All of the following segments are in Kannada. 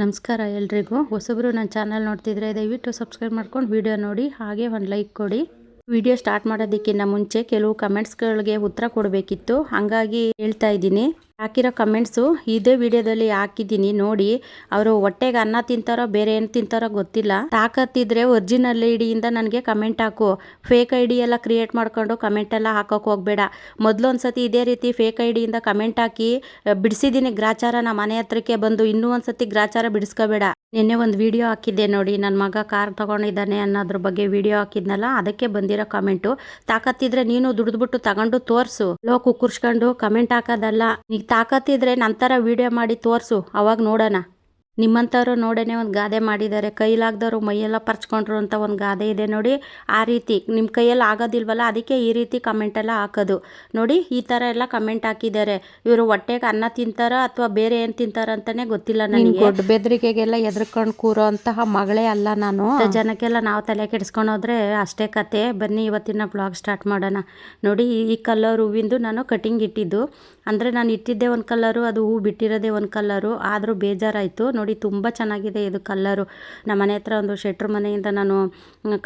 ನಮಸ್ಕಾರ ಎಲ್ರಿಗೂ. ಹೊಸಬ್ರು ನನ್ನ ಚಾನಲ್ ನೋಡ್ತಿದ್ರೆ ದಯವಿಟ್ಟು ಸಬ್ಸ್ಕ್ರೈಬ್ ಮಾಡ್ಕೊಂಡು ವಿಡಿಯೋ ನೋಡಿ, ಹಾಗೆ ಒಂದು ಲೈಕ್ ಕೊಡಿ. ವಿಡಿಯೋ ಸ್ಟಾರ್ಟ್ ಮಾಡೋದಕ್ಕಿಂತ ಮುಂಚೆ ಕೆಲವು ಕಮೆಂಟ್ಸ್ಗಳಿಗೆ ಉತ್ತರ ಕೊಡಬೇಕಿತ್ತು. ಹಾಗಾಗಿ ಹೇಳ್ತಾ ಇದ್ದೀನಿ. ಹಾಕಿರೋ ಕಮೆಂಟ್ಸು ಇದೇ ವಿಡಿಯೋದಲ್ಲಿ ಹಾಕಿದ್ದೀನಿ. ನೋಡಿ, ಅವರು ಹೊಟ್ಟೆಗೆ ಅನ್ನ ತಿಂತಾರೋ, ಬೇರೆ ಏನು ತಿಂತಾರೋ ಗೊತ್ತಿಲ್ಲ. ತಾಕತ್ತಿದ್ರೆ ಒರಿಜಿನಲ್ ಐಡಿಯಿಂದ ನನಗೆ ಕಮೆಂಟ್ ಹಾಕು. ಫೇಕ್ ಐ ಡಿ ಎಲ್ಲ ಕ್ರಿಯೇಟ್ ಮಾಡ್ಕೊಂಡು ಕಮೆಂಟ್ ಎಲ್ಲ ಹಾಕೋಕೆ ಹೋಗಬೇಡ. ಮೊದಲು ಇದೇ ರೀತಿ ಫೇಕ್ ಐ ಡಿಯಿಂದ ಕಮೆಂಟ್ ಹಾಕಿ ಬಿಡಿಸಿದ್ದೀನಿ ಗ್ರಾಚಾರ ನಮ್ಮ ಮನೆ ಹತ್ರಕ್ಕೆ ಬಂದು ಇನ್ನೂ ಒಂದ್ಸತಿ ಗ್ರಾಚಾರ ಬಿಡಿಸ್ಕೋಬೇಡ. ನಿನ್ನೆ ಒಂದು ವಿಡಿಯೋ ಹಾಕಿದ್ದೆ ನೋಡಿ ನನ್ನ ಮಗ ಕಾರ್ ತಗೊಂಡಿದ್ದಾನೆ ಅನ್ನೋದ್ರ ಬಗ್ಗೆ ವಿಡಿಯೋ ಹಾಕಿದ್ನಲ್ಲ, ಅದಕ್ಕೆ ಬಂದಿರೋ ಕಮೆಂಟು ತಾಕತ್ತಿದ್ರೆ ನೀನು ದುಡಿದ್ಬಿಟ್ಟು ತಗೊಂಡು ತೋರಿಸು. ಲೋ ಕುಕ್ಕುರ್ಸ್ಕೊಂಡು ಕಮೆಂಟ್ ಹಾಕೋದಲ್ಲ. ಈಗ ತಾಕತ್ತಿದ್ರೆ ನಂತರ ವಿಡಿಯೋ ಮಾಡಿ ತೋರಿಸು ಅವಾಗ ನೋಡೋಣ. ನಿಮ್ಮಂಥವ್ರು ನೋಡೇನೆ ಒಂದು ಗಾದೆ ಮಾಡಿದ್ದಾರೆ ಕೈಲಾಗ್ದವರು ಮೈಯೆಲ್ಲ ಪರ್ಚ್ಕೊಂಡ್ರು ಅಂತ ಒಂದು ಗಾದೆ ಇದೆ ನೋಡಿ ಆ ರೀತಿ. ನಿಮ್ಮ ಕೈಯಲ್ಲಿ ಆಗೋದಿಲ್ವಲ್ಲ ಅದಕ್ಕೆ ಈ ರೀತಿ ಕಮೆಂಟೆಲ್ಲ ಹಾಕೋದು. ನೋಡಿ ಈ ಥರ ಎಲ್ಲ ಕಮೆಂಟ್ ಹಾಕಿದ್ದಾರೆ ಇವರು ಹೊಟ್ಟೆಗೆ ಅನ್ನ ತಿಂತಾರ ಅಥವಾ ಬೇರೆ ಏನು ತಿಂತಾರ ಅಂತಾನೆ ಗೊತ್ತಿಲ್ಲ ನನಗೆ. ದೊಡ್ಡ ಬೆದರಿಕೆಗೆಲ್ಲ ಎದ್ರಕೊಂಡು ಕೂರೋ ಅಂತಹ ಮಗಳೇ ಅಲ್ಲ ನಾನು. ಜನಕ್ಕೆಲ್ಲ ನಾವು ತಲೆ ಕೆಡಿಸ್ಕೊಂಡೋದ್ರೆ ಅಷ್ಟೇ ಕತೆ. ಬನ್ನಿ ಇವತ್ತಿನ ಬ್ಲಾಗ್ ಸ್ಟಾರ್ಟ್ ಮಾಡೋಣ. ನೋಡಿ ಈ ಕಲರ್ ಹೂವಿಂದು ನಾನು ಕಟಿಂಗ್ ಇಟ್ಟಿದ್ದು. ಅಂದರೆ ನಾನು ಇಟ್ಟಿದ್ದೆ ಒಂದು ಕಲ್ಲರು ಅದು ಹೂ ಬಿಟ್ಟಿರೋದೇ ಒಂದು ಕಲ್ಲರು ಆದರೂ ಬೇಜಾರಾಯಿತು. ನೋಡಿ, ತುಂಬ ಚೆನ್ನಾಗಿದೆ ಇದು ಕಲ್ಲರು ನಮ್ಮ ಮನೆ ಹತ್ರ ಒಂದು ಶೆಟ್ರ್ ಮನೆಯಿಂದ ನಾನು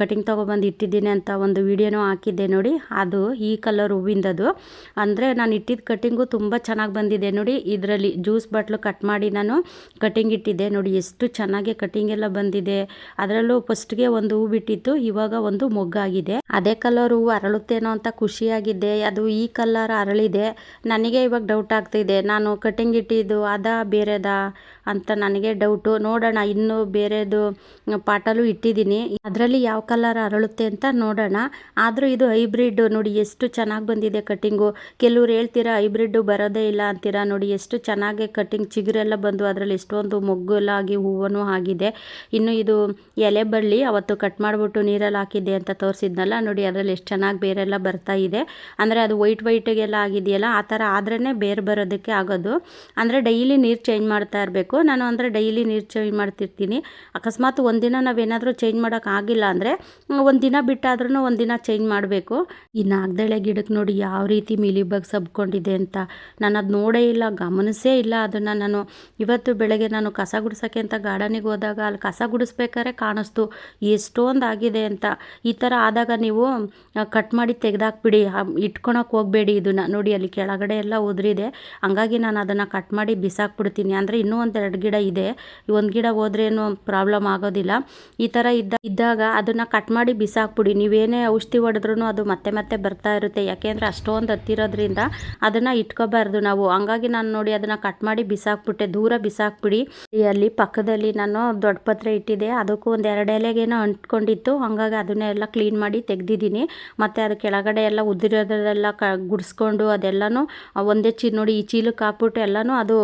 ಕಟಿಂಗ್ ತೊಗೊಬಂದು ಇಟ್ಟಿದ್ದೀನಿ ಅಂತ ಒಂದು ವಿಡಿಯೋನೂ ಹಾಕಿದ್ದೆ ನೋಡಿ. ಅದು ಈ ಕಲರ್ ಹೂವಿಂದದು. ಅಂದರೆ ನಾನು ಇಟ್ಟಿದ್ದ ಕಟಿಂಗು ತುಂಬ ಚೆನ್ನಾಗಿ ಬಂದಿದೆ ನೋಡಿ. ಇದರಲ್ಲಿ ಜ್ಯೂಸ್ ಬಾಟ್ಲು ಕಟ್ ಮಾಡಿ ನಾನು ಕಟಿಂಗ್ ಇಟ್ಟಿದ್ದೆ ನೋಡಿ. ಎಷ್ಟು ಚೆನ್ನಾಗಿ ಕಟಿಂಗ್ ಎಲ್ಲ ಬಂದಿದೆ. ಅದರಲ್ಲೂ ಫಸ್ಟ್ಗೆ ಒಂದು ಹೂ ಬಿಟ್ಟಿತ್ತು, ಇವಾಗ ಒಂದು ಮೊಗ್ಗಾಗಿದೆ. ಅದೇ ಕಲರ್ ಹೂವು ಅರಳುತ್ತೇನೋ ಅಂತ ಖುಷಿಯಾಗಿದ್ದೆ. ಅದು ಈ ಕಲರ್ ಅರಳಿದೆ. ನನಗೆ ಇವಾಗ ಡೌಟ್ ಆಗ್ತಿದೆ. ನಾನು ಕಟಿಂಗ್ ಇಟ್ಟಿದ್ದು ಅದ ಬೇರೆದ? ಅಂತ ನನಗೆ ಡೌಟು ನೋಡೋಣ, ಇನ್ನೂ ಬೇರೆದು ಪಾಟಲು ಇಟ್ಟಿದ್ದೀನಿ. ಅದರಲ್ಲಿ ಯಾವ ಕಲರ್ ಅರಳುತ್ತೆ ಅಂತ ನೋಡೋಣ. ಆದರೂ ಇದು ಹೈಬ್ರಿಡ್ ನೋಡಿ, ಎಷ್ಟು ಚೆನ್ನಾಗಿ ಬಂದಿದೆ ಕಟ್ಟಿಂಗು ಕೆಲವ್ರು ಹೇಳ್ತೀರಾ ಹೈಬ್ರಿಡ್ಡು ಬರೋದೇ ಇಲ್ಲ ಅಂತೀರಾ. ನೋಡಿ, ಎಷ್ಟು ಚೆನ್ನಾಗಿ ಕಟ್ಟಿಂಗ್ ಚಿಗುರೆಲ್ಲ ಬಂದು ಅದರಲ್ಲಿ ಎಷ್ಟೊಂದು ಮೊಗ್ಗು ಎಲ್ಲ ಆಗಿ ಹೂವನು ಆಗಿದೆ. ಇನ್ನು ಇದು ಎಲೆ ಬಳ್ಳಿ ಅವತ್ತು ಕಟ್ ಮಾಡಿಬಿಟ್ಟು ನೀರಲ್ಲಿ ಹಾಕಿದ್ದೆ ಅಂತ ತೋರಿಸಿದ್ನಲ್ಲ. ನೋಡಿ, ಅದರಲ್ಲಿ ಎಷ್ಟು ಚೆನ್ನಾಗಿ ಬೇರೆಲ್ಲ ಬರ್ತಾ ಇದೆ. ಅಂದರೆ ಅದು ವೈಟ್ ವೈಟಿಗೆಲ್ಲ ಆಗಿದೆಯಲ್ಲ, ಆ ಥರ ಆದ್ರೇ ಬೇರೆ ಬರೋದಕ್ಕೆ ಆಗೋದು. ಅಂದರೆ ಡೈಲಿ ನೀರು ಚೇಂಜ್ ಮಾಡ್ತಾ ಇರಬೇಕು. ನಾನು ಅಂದರೆ ಡೈಲಿ ನೀರು ಚೇಂಜ್ ಮಾಡ್ತಿರ್ತೀನಿ. ಅಕಸ್ಮಾತ್ ಒಂದಿನ ನಾವೇನಾದರೂ ಚೇಂಜ್ ಮಾಡೋಕ್ಕಾಗಿಲ್ಲ ಅಂದರೆ ಒಂದು ದಿನ ಬಿಟ್ಟಾದ್ರೂ ಒಂದು ದಿನ ಚೇಂಜ್ ಮಾಡಬೇಕು. ಈ ನಾಗದಳೆ ಗಿಡಕ್ಕೆ ನೋಡಿ ಯಾವ ರೀತಿ ಮಿಲಿಬಗ್ ಸಬ್ಕೊಂಡಿದೆ ಅಂತ. ನಾನು ಅದು ನೋಡೇ ಇಲ್ಲ, ಗಮನಿಸೇ ಇಲ್ಲ ಅದನ್ನು ನಾನು. ಇವತ್ತು ಬೆಳಗ್ಗೆ ನಾನು ಕಸ ಗುಡಿಸೋಕ್ಕೆ ಅಂತ ಗಾರ್ಡನಿಗೆ ಹೋದಾಗ ಅಲ್ಲಿ ಕಸ ಗುಡಿಸ್ಬೇಕಾದ್ರೆ ಕಾಣಿಸ್ತು. ಎಷ್ಟೊಂದು ಆಗಿದೆ ಅಂತ. ಈ ಥರ ಆದಾಗ ನೀವು ಕಟ್ ಮಾಡಿ ತೆಗೆದಾಕ್ಬಿಡಿ. ಇಟ್ಕೊಳಕ್ಕೆ ಹೋಗಬೇಡಿ ಇದನ್ನು. ನೋಡಿ ಅಲ್ಲಿ ಕೆಳಗಡೆ ಎಲ್ಲ ಉದುರಿದೆ. ಹಂಗಾಗಿ ನಾನು ಅದನ್ನು ಕಟ್ ಮಾಡಿ ಬಿಸಾಕ್ಬಿಡ್ತೀನಿ. ಅಂದರೆ ಇನ್ನೂ ಒಂದು ಎರಡು ಗಿಡ ಇದೆ. ಒಂದು ಗಿಡ ಹೋದ್ರೇನು ಪ್ರಾಬ್ಲಮ್ ಆಗೋದಿಲ್ಲ. ಈ ಥರ ಇದ್ದ, ಇದ್ದಾಗ ಅದನ್ನು ಕಟ್ ಮಾಡಿ ಬಿಸಾಕ್ಬಿಡಿ. ನೀವೇನೇ ಔಷಧಿ ಹೊಡೆದ್ರೂ ಅದು ಮತ್ತೆ ಮತ್ತೆ ಬರ್ತಾ ಇರುತ್ತೆ. ಯಾಕೆಂದರೆ ಅಷ್ಟೊಂದು ಹತ್ತಿರೋದ್ರಿಂದ ಅದನ್ನು ಇಟ್ಕೋಬಾರ್ದು ನಾವು. ಹಂಗಾಗಿ ನಾನು ನೋಡಿ ಅದನ್ನು ಕಟ್ ಮಾಡಿ ಬಿಸಾಕ್ಬಿಟ್ಟೆ. ದೂರ ಬಿಸಾಕ್ಬಿಡಿ. ಅಲ್ಲಿ ಪಕ್ಕದಲ್ಲಿ ನಾನು ದೊಡ್ಡ ಪತ್ರೆ ಇಟ್ಟಿದ್ದೆ ಅದಕ್ಕೂ ಒಂದು ಎರಡು ಎಲೆಗೇನೋ ಅಂಟ್ಕೊಂಡಿತ್ತು. ಹಂಗಾಗಿ ಅದನ್ನೆಲ್ಲ ಕ್ಲೀನ್ ಮಾಡಿ ತೆಗ್ದಿದ್ದೀನಿ. ಮತ್ತು ಅದು ಕೆಳಗಡೆ ಎಲ್ಲ ಉದುರೋದೆಲ್ಲ ಕ, ಗುಡಿಸ್ಕೊಂಡು ಅದೆಲ್ಲನೂ, ಒಂದೇ ಚೀಲ ನೋಡಿ ಈ ಚೀಲಕ್ಕೆ ಹಾಕ್ಬಿಟ್ಟು ಎಲ್ಲನೂ ಅದು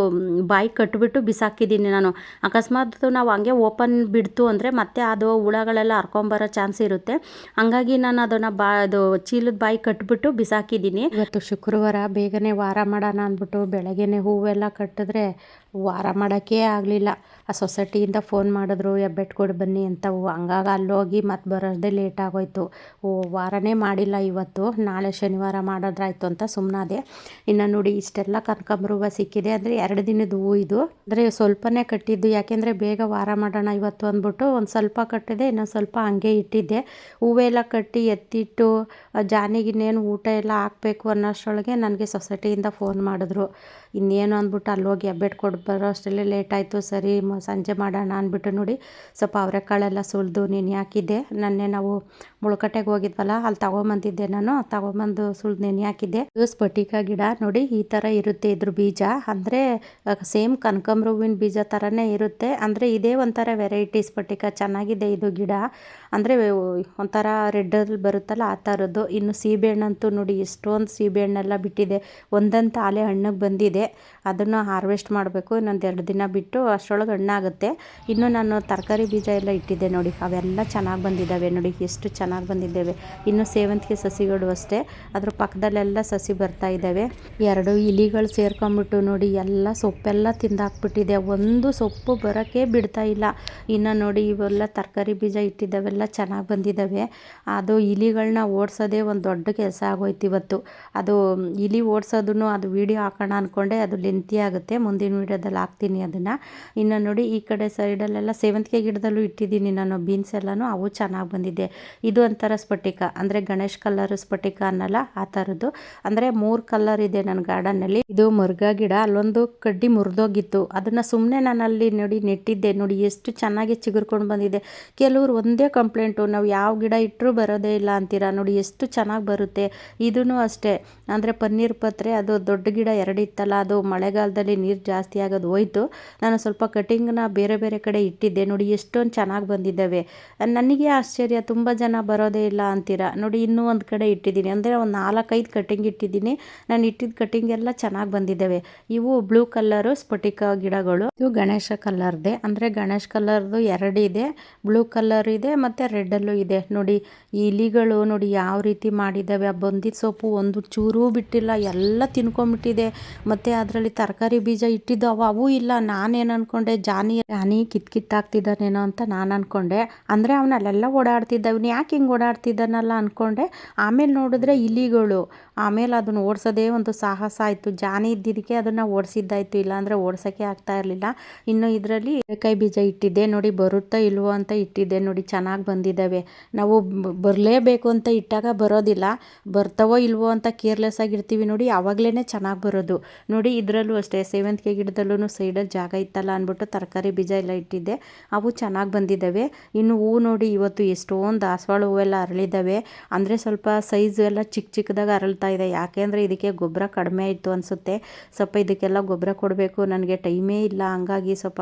ಬಾಯಿ ಕಟ್ಬಿಟ್ಟು ಬಿಸಾಕಿದ್ದೀನಿ ನಾನು. ಅಕಸ್ಮಾತ್ ನಾವು ಹಂಗೆ ಓಪನ್ ಬಿಡ್ತು ಅಂದರೆ ಮತ್ತೆ ಅದು ಹುಳಗಳೆಲ್ಲ ಹರ್ಕೊಂಬರೋ ಚಾನ್ಸ್ ಇರುತ್ತೆ. ಹಂಗಾಗಿ ನಾನು ಅದನ್ನು ಬಾ, ಅದು ಚೀಲದ ಬಾಯಿ ಕಟ್ಬಿಟ್ಟು ಬಿಸಾಕಿದ್ದೀನಿ. ಇವತ್ತು ಶುಕ್ರವಾರ ಬೇಗನೆ ವಾರ ಮಾಡೋಣ ಅಂದ್ಬಿಟ್ಟು ಬೆಳಗ್ಗೆನೆ ಹೂವೆಲ್ಲ ಕಟ್ಟಿದ್ರೆ ವಾರ ಮಾಡೋಕ್ಕೇ ಆಗಲಿಲ್ಲ. ಆ ಸೊಸೈಟಿಯಿಂದ ಫೋನ್ ಮಾಡಿದ್ರು ಹೆಬ್ಬೆಟ್ಟು ಕೊಡು ಬನ್ನಿ ಅಂತ. ಹಂಗಾಗ ಅಲ್ಲೋಗಿ ಮತ್ತೆ ಬರೋದೇ ಲೇಟ್ ಆಗೋಯ್ತು. ಓ, ವಾರನೇ ಮಾಡಿಲ್ಲ ಇವತ್ತು. ನಾಳೆ ಶನಿವಾರ ಮಾಡೋದ್ರಾಯ್ತು ಅಂತ ಸುಮ್ಮನಾದೆ ಇನ್ನು ನೋಡಿ, ಇಷ್ಟೆಲ್ಲ ಕನಕಾಂಬರ ಸಿಕ್ಕಿದೆ ಅಂದರೆ ಎರಡು ದಿನದ ಹೂವು ಇದು. ಅಂದರೆ ಸ್ವಲ್ಪನೇ ಕಟ್ಟಿದ್ದು. ಯಾಕೆಂದರೆ ಬೇಗ ವಾರ ಮಾಡೋಣ ಇವತ್ತು ಅಂದ್ಬಿಟ್ಟು ಒಂದು ಸ್ವಲ್ಪ ಕಟ್ಟಿದೆ, ಇನ್ನೊಂದು ಸ್ವಲ್ಪ ಹಂಗೆ ಇಟ್ಟಿದ್ದೆ. ಹೂವೆಲ್ಲ ಕಟ್ಟಿ ಎತ್ತಿಟ್ಟು ಜಾನಿಗಿನ್ನೇನು ಊಟ ಎಲ್ಲ ಹಾಕಬೇಕು ಅನ್ನೋಷ್ಟರೊಳಗೆ ನನಗೆ ಸೊಸೈಟಿಯಿಂದ ಫೋನ್ ಮಾಡಿದ್ರು. ಇನ್ನೇನು ಅಂದ್ಬಿಟ್ಟು ಅಲ್ಲೋಗಿ ಹೆಬ್ಬೆಟ್ಟು ಕೊಡು ಬರೋ ಅಷ್ಟರಲ್ಲಿ ಲೇಟ್ ಆಯಿತು, ಸರಿ ಸಂಜೆ ಮಾಡೋಣ ಅಂದ್ಬಿಟ್ಟು ನೋಡಿ, ಸ್ವಲ್ಪ ಅವರೆಕಾಳೆಲ್ಲ ಸುಲಿದು ನೀನು ಹಾಕಿದ್ದೆ. ನನ್ನೆ ನಾವು ಮುಳುಕಟ್ಟೆಗೆ ಹೋಗಿದ್ವಲ್ಲ, ಅಲ್ಲಿ ತೊಗೊಂಬಂದಿದ್ದೆ ನಾನು, ತಗೊಂಬಂದು ಸುಳ್ದು ನೆನೆ ಹಾಕಿದ್ದೆ. ಇದು ಸ್ಫಟಿಕ ಗಿಡ, ನೋಡಿ ಈ ಥರ ಇರುತ್ತೆ ಇದ್ರ ಬೀಜ. ಅಂದರೆ ಸೇಮ್ ಕನಕಂಬ್ರ ಹೂವಿನ ಬೀಜ ಥರನೇ ಇರುತ್ತೆ. ಅಂದರೆ ಇದೇ ಒಂಥರ ವೆರೈಟಿ ಸ್ಫಟಿಕ, ಚೆನ್ನಾಗಿದೆ ಇದು ಗಿಡ. ಅಂದರೆ ಒಂಥರ ರೆಡ್ಡಲ್ಲಿ ಬರುತ್ತಲ್ಲ ಆ ಥರದ್ದು. ಇನ್ನು ಸೀಬೆಹಣ್ಣಂತೂ ನೋಡಿ ಎಷ್ಟೊಂದು ಸೀಬೆಹಣ್ಣೆಲ್ಲ ಬಿಟ್ಟಿದೆ. ಒಂದಂತ ಆಲೆ ಹಣ್ಣಿಗೆ ಬಂದಿದೆ. ಅದನ್ನು ಹಾರ್ವೆಸ್ಟ್ ಮಾಡಬೇಕು. ಇನ್ನೊಂದು ಎರಡು ದಿನ ಬಿಟ್ಟು ಅಷ್ಟರೊಳಗೆ ಹಣ್ಣಾಗುತ್ತೆ. ಇನ್ನು ನಾನು ತರಕಾರಿ ಬೀಜ ಎಲ್ಲ ಇಟ್ಟಿದ್ದೆ ನೋಡಿ, ಅವೆಲ್ಲ ಚೆನ್ನಾಗಿ ಬಂದಿದ್ದಾವೆ ನೋಡಿ, ಎಷ್ಟು ಚೆನ್ನಾಗಿ ಬಂದಿದ್ದಾವೆ. ಇನ್ನು ಸೇವಂತಿಗೆ ಸಸಿಗಳು ಅಷ್ಟೇ, ಅದ್ರ ಪಕ್ಕದಲ್ಲೆಲ್ಲ ಸಸಿ ಬರ್ತಾ ಇದ್ದಾವೆ. ಎರಡು ಇಲಿಗಳು ಸೇರ್ಕೊಂಬಿಟ್ಟು ನೋಡಿ, ಎಲ್ಲ ಸೊಪ್ಪೆಲ್ಲ ತಿಂದಾಕ್ಬಿಟ್ಟಿದೆ. ಒಂದು ಸೊಪ್ಪು ಬರೋಕ್ಕೆ ಬಿಡ್ತಾ ಇಲ್ಲ. ಇನ್ನು ನೋಡಿ, ಇವೆಲ್ಲ ತರಕಾರಿ ಬೀಜ ಇಟ್ಟಿದ್ದಾವೆಲ್ಲ ಚೆನ್ನಾಗಿ ಬಂದಿದ್ದಾವೆ. ಅದು ಇಲಿಗಳನ್ನ ಓಡಿಸೋದೇ ಒಂದು ದೊಡ್ಡ ಕೆಲಸ ಆಗೋಯ್ತು ಇವತ್ತು. ಅದು ಇಲಿ ಓಡಿಸೋದನ್ನು ಅದು ವಿಡಿಯೋ ಹಾಕೋಣ ಅಂದ್ಕೊಂಡೆ ಅದು ಲೆಂತಿ ಆಗುತ್ತೆ. ಮುಂದಿನ ವೀಡಿಯೋದಲ್ಲಿ ಹಾಕ್ತೀನಿ ಅದನ್ನು. ಇನ್ನು ನೋಡಿ ಈ ಕಡೆ ಸೈಡಲ್ಲೆಲ್ಲ ಸೇವಂತಿಗೆ ಗಿಡದಲ್ಲೂ ಇಟ್ಟಿದ್ದೀನಿ ನಾನು ಬೀನ್ಸ್ ಎಲ್ಲನೂ, ಅವು ಚೆನ್ನಾಗಿ ಬಂದಿದೆ. ಇದು ಒಂಥರ ಸ್ಫಟಿಕ, ಅಂದರೆ ಗಣೇಶ್ ಕಲ್ಲರ್ ಸ್ಫಟಿಕ ಅನ್ನಲ್ಲ ಆ ಥರದ್ದು ಅಂದರೆ ಮೂರು ಕಲ್ಲರ್ ಇದೆ ನನ್ನ ಗಾರ್ಡನ್ನಲ್ಲಿ. ಇದು ಮುರುಘಾ ಗಿಡ, ಅಲ್ಲೊಂದು ಕಡ್ಡಿ ಮುರಿದೋಗಿತ್ತು. ಅದನ್ನು ಸುಮ್ಮನೆ ನಾನು ಅಲ್ಲಿ ನೋಡಿ ನೆಟ್ಟಿದ್ದೆ, ನೋಡಿ ಎಷ್ಟು ಚೆನ್ನಾಗಿ ಚಿಗುರ್ಕೊಂಡು ಬಂದಿದೆ. ಕೆಲವರು ಒಂದೇ ಕಂಪ್ಲೇಂಟು ನಾವು ಯಾವ ಗಿಡ ಇಟ್ಟರೂ ಬರೋದೇ ಇಲ್ಲ ಅಂತೀರಾ? ನೋಡಿ ಎಷ್ಟು ಚೆನ್ನಾಗಿ ಬರುತ್ತೆ. ಇದೂ ಅಷ್ಟೇ. ಅಂದರೆ ಪನ್ನೀರ್ ಪತ್ರೆ, ಅದು ದೊಡ್ಡ ಗಿಡ ಎರಡಿತ್ತಲ್ಲ ಅದು ಮಳೆಗಾಲದಲ್ಲಿ ನೀರು ಜಾಸ್ತಿ ಆಗೋದು ಹೋಯ್ತು. ನಾನು ಸ್ವಲ್ಪ ಕಟಿಂಗ್ನ ಬೇರೆ ಬೇರೆ ಕಡೆ ಇಟ್ಟಿದ್ದೆ. ನೋಡಿ ಎಷ್ಟೊಂದು ಚೆನ್ನಾಗಿ ಬಂದಿದ್ದಾವೆ. ನನಗೆ ಆಶ್ಚರ್ಯ, ತುಂಬ ಜನ ಬರೋದೇ ಇಲ್ಲ ಅಂತೀರಾ? ನೋಡಿ ಇನ್ನೂ ಒಂದು ಕಡೆ ಇಟ್ಟಿದ್ದೀನಿ. ಅಂದರೆ ಒಂದು ನಾಲ್ಕೈದು ಕಟಿಂಗ್ ಇಟ್ಟಿದ್ದೀನಿ. ನಾನು ಇಟ್ಟಿದ್ದ ಕಟಿಂಗ್ ಎಲ್ಲ ಚೆನ್ನಾಗಿ ಬಂದಿದ್ದಾವೆ. ಇವು ಬ್ಲೂ ಕಲರು ಸ್ಫಟಿಕ ಗಿಡಗಳು. ಇದು ಗಣೇಶ ಕಲರ್ದೆ ಅಂದರೆ ಗಣೇಶ ಕಲರ್ದು ಇದೆ. ಬ್ಲೂ ಕಲರ್ ಇದೆ ಮತ್ತು ರೆಡ್ಡಲ್ಲೂ ಇದೆ. ನೋಡಿ ಈ ಇಲಿಗಳು ನೋಡಿ ಯಾವ ರೀತಿ ಮಾಡಿದ್ದಾವೆ. ಆ ಬಂದಿದ್ದ ಸೊಪ್ಪು ಒಂದು ಚೂರೂ ಬಿಟ್ಟಿಲ್ಲ. ಎಲ್ಲ ತಿನ್ಕೊಂಬಿಟ್ಟಿದೆ ಮತ್ತು ಅದರಲ್ಲಿ ತರಕಾರಿ ಬೀಜ ಇಟ್ಟಿದ್ದು ಅವು ಇಲ್ಲ, ನಾನೇನು ಅಂದ್ಕೊಂಡೆ ಜಾನಿ ಜಾನಿ ಕಿತ್ ಕಿತ್ತಾಗ್ತಿದ್ದಾನೇನೋ ಅಂತ ನಾನು ಅಂದ್ಕೊಂಡೆ ಅಂದರೆ ಅವನಲ್ಲೆಲ್ಲ ಓಡಾಡ್ತಿದ್ದ ಅವ್ನು ಯಾಕೆ ಹಿಂಗೆ ಓಡಾಡ್ತಿದ್ದಾನಲ್ಲ ಅಂದ್ಕೊಂಡೆ ಆಮೇಲೆ ನೋಡಿದ್ರೆ ಇಲಿಗಳು. ಆಮೇಲೆ ಅದನ್ನು ಓಡಿಸೋದೇ ಒಂದು ಸಾಹಸ ಆಯಿತು. ಜಾನಿ ಇದ್ದಿದ್ದಕ್ಕೆ ಅದನ್ನು ಓಡಿಸಿದ್ದಾಯ್ತು. ಇಲ್ಲಾಂದರೆ ಓಡ್ಸೋಕ್ಕೆ ಆಗ್ತಾ ಇರಲಿಲ್ಲ. ಇನ್ನು ಇದರಲ್ಲಿ ಕೈ ಬೀಜ ಇಟ್ಟಿದ್ದೆ. ನೋಡಿ ಬರುತ್ತಾ ಇಲ್ವೋ ಅಂತ ಇಟ್ಟಿದ್ದೆ. ನೋಡಿ ಚೆನ್ನಾಗಿ ಬಂದಿದ್ದಾವೆ. ನಾವು ಬರಲೇಬೇಕು ಅಂತ ಇಟ್ಟಾಗ ಬರೋದಿಲ್ಲ. ಬರ್ತವೋ ಇಲ್ವೋ ಅಂತ ಕೇರ್ಲೆಸ್ ಆಗಿರ್ತೀವಿ ನೋಡಿ. ಆವಾಗಲೇ ಚೆನ್ನಾಗಿ ಬರೋದು. ನೋಡಿ ಇದರಲ್ಲೂ ಅಷ್ಟೇ. ಸೇವಂತಿಗೆ ಗಿಡದಲ್ಲೂ ಸೈಡಲ್ಲಿ ಜಾಗ ಇತ್ತಲ್ಲ ಅಂದ್ಬಿಟ್ಟು ತರಕಾರಿ ಬೀಜ ಎಲ್ಲ ಇಟ್ಟಿದ್ದೆ. ಅವು ಚೆನ್ನಾಗಿ ಬಂದಿದ್ದಾವೆ. ಇನ್ನು ಹೂವು ನೋಡಿ ಇವತ್ತು ಎಷ್ಟೊಂದು ದಾಸವಾಳ ಹೂವೆಲ್ಲ ಅರಳಿದ್ದಾವೆ. ಅಂದರೆ ಸ್ವಲ್ಪ ಸೈಜು ಎಲ್ಲ ಚಿಕ್ಕ ಚಿಕ್ಕದಾಗ ಅರಳ್ತಾ ಇದೆ. ಯಾಕೆಂದರೆ ಇದಕ್ಕೆ ಗೊಬ್ಬರ ಕಡಿಮೆ ಇತ್ತು ಅನಿಸುತ್ತೆ. ಸ್ವಲ್ಪ ಇದಕ್ಕೆಲ್ಲ ಗೊಬ್ಬರ ಕೊಡಬೇಕು. ನನಗೆ ಟೈಮೇ ಇಲ್ಲ. ಹಂಗಾಗಿ ಸ್ವಲ್ಪ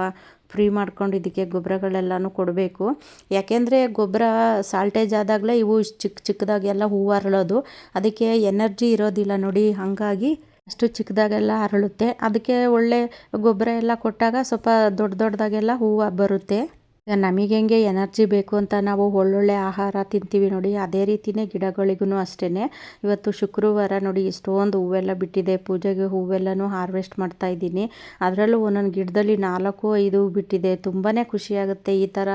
ಫ್ರೀ ಮಾಡ್ಕೊಂಡು ಇದಕ್ಕೆ ಗೊಬ್ಬರಗಳೆಲ್ಲನೂ ಕೊಡಬೇಕು. ಯಾಕೆಂದರೆ ಗೊಬ್ಬರ ಸಾಲ್ಟೇಜ್ ಆದಾಗಲೇ ಇವು ಚಿಕ್ಕ ಚಿಕ್ಕದಾಗೆಲ್ಲ ಹೂವು ಅರಳೋದು. ಅದಕ್ಕೆ ಎನರ್ಜಿ ಇರೋದಿಲ್ಲ ನೋಡಿ. ಹಾಗಾಗಿ ಅಷ್ಟು ಚಿಕ್ಕದಾಗೆಲ್ಲ ಅರಳುತ್ತೆ. ಅದಕ್ಕೆ ಒಳ್ಳೆ ಗೊಬ್ಬರ ಎಲ್ಲ ಕೊಟ್ಟಾಗ ಸ್ವಲ್ಪ ದೊಡ್ಡ ದೊಡ್ಡದಾಗೆಲ್ಲ ಹೂವು ಬರುತ್ತೆ. ನಮಗೆ ಹೆಂಗೆ ಎನರ್ಜಿ ಬೇಕು ಅಂತ ನಾವು ಒಳ್ಳೊಳ್ಳೆ ಆಹಾರ ತಿಂತೀವಿ ನೋಡಿ, ಅದೇ ರೀತಿಯೇ ಗಿಡಗಳಿಗೂ ಅಷ್ಟೇ ಇವತ್ತು ಶುಕ್ರವಾರ ನೋಡಿ ಇಷ್ಟೊಂದು ಹೂವೆಲ್ಲ ಬಿಟ್ಟಿದೆ. ಪೂಜೆಗೆ ಹೂವೆಲ್ಲನೂ ಹಾರ್ವೆಸ್ಟ್ ಮಾಡ್ತಾ ಇದ್ದೀನಿ. ಅದರಲ್ಲೂ ಒಂದೊಂದು ಗಿಡದಲ್ಲಿ ನಾಲ್ಕು, ಐದು ಬಿಟ್ಟಿದೆ. ತುಂಬಾ ಖುಷಿಯಾಗುತ್ತೆ ಈ ಥರ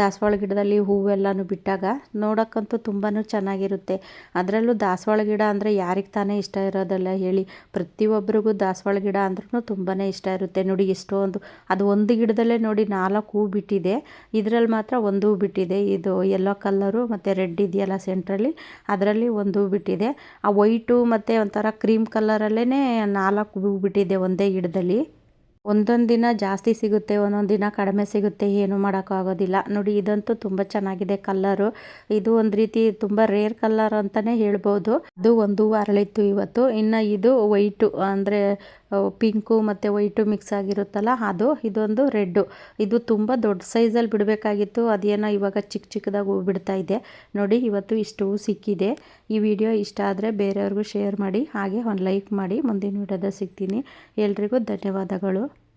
ದಾಸವಾಳ ಗಿಡದಲ್ಲಿ ಹೂವೆಲ್ಲನೂ ಬಿಟ್ಟಾಗ. ನೋಡೋಕ್ಕಂತೂ ತುಂಬಾ ಚೆನ್ನಾಗಿರುತ್ತೆ. ಅದರಲ್ಲೂ ದಾಸವಾಳ ಗಿಡ ಅಂದರೆ ಯಾರಿಗೆ ತಾನೇ ಇಷ್ಟ ಇರೋದಲ್ಲ ಹೇಳಿ. ಪ್ರತಿಯೊಬ್ಬರಿಗೂ ದಾಸವಾಳ ಗಿಡ ಅಂದ್ರೂ ತುಂಬಾ ಇಷ್ಟ ಇರುತ್ತೆ. ನೋಡಿ ಎಷ್ಟೊಂದು, ಅದು ಒಂದು ಗಿಡದಲ್ಲೇ ನೋಡಿ ನಾಲ್ಕು ಹೂ ಬಿಟ್ಟಿದೆ. ಇದರಲ್ಲಿ ಮಾತ್ರ ಒಂದು ಹೂ ಬಿಟ್ಟಿದೆ. ಇದು ಯೆಲ್ಲೋ ಕಲ್ಲರು ಮತ್ತು ರೆಡ್ ಇದೆಯಲ್ಲ ಸೆಂಟ್ರಲ್ಲಿ ಅದರಲ್ಲಿ ಒಂದು ಹೂ ಬಿಟ್ಟಿದೆ. ಆ ವೈಟು ಮತ್ತು ಒಂಥರ ಕ್ರೀಮ್ ಕಲ್ಲರಲ್ಲೇ ನಾಲ್ಕು ಹೂ ಬಿಟ್ಟಿದೆ ಒಂದೇ ಗಿಡದಲ್ಲಿ. ಒಂದೊಂದು ದಿನ ಜಾಸ್ತಿ ಸಿಗುತ್ತೆ, ಒಂದೊಂದು ದಿನ ಕಡಿಮೆ ಸಿಗುತ್ತೆ, ಏನು ಮಾಡೋಕ್ಕಾಗೋದಿಲ್ಲ ನೋಡಿ, ಇದಂತೂ ತುಂಬ ಚೆನ್ನಾಗಿದೆ ಕಲ್ಲರು ಇದು ಒಂದು ರೀತಿ ತುಂಬ ರೇರ್ ಕಲ್ಲರ್ ಅಂತಲೇ ಹೇಳ್ಬೋದು. ಅದು ಒಂದು ಹೂವು ಅರಳಿತ್ತು ಇವತ್ತು. ಇನ್ನು ಇದು ವೈಟು ಅಂದರೆ ಪಿಂಕು ಮತ್ತು ವೈಟು ಮಿಕ್ಸ್ ಆಗಿರುತ್ತಲ್ಲ, ಅದು, ಇದೊಂದು ರೆಡ್ಡು. ಇದು ತುಂಬ ದೊಡ್ಡ ಸೈಜಲ್ಲಿ ಬಿಡಬೇಕಾಗಿತ್ತು, ಅದೇನೋ ಇವಾಗ ಚಿಕ್ಕ ಚಿಕ್ಕದಾಗಿ ಹೂ ಬಿಡ್ತಾ ಇದೆ. ನೋಡಿ, ಇವತ್ತು ಇಷ್ಟು ಹೂ ಸಿಕ್ಕಿದೆ. ಈ ವಿಡಿಯೋ ಇಷ್ಟ ಆದರೆ ಬೇರೆಯವ್ರಿಗೂ ಶೇರ್ ಮಾಡಿ, ಹಾಗೆ ಒಂದು ಲೈಕ್ ಮಾಡಿ, ಮುಂದಿನ ವಿಡಿಯೋದ ಸಿಗ್ತೀನಿ. ಎಲ್ರಿಗೂ ಧನ್ಯವಾದಗಳು.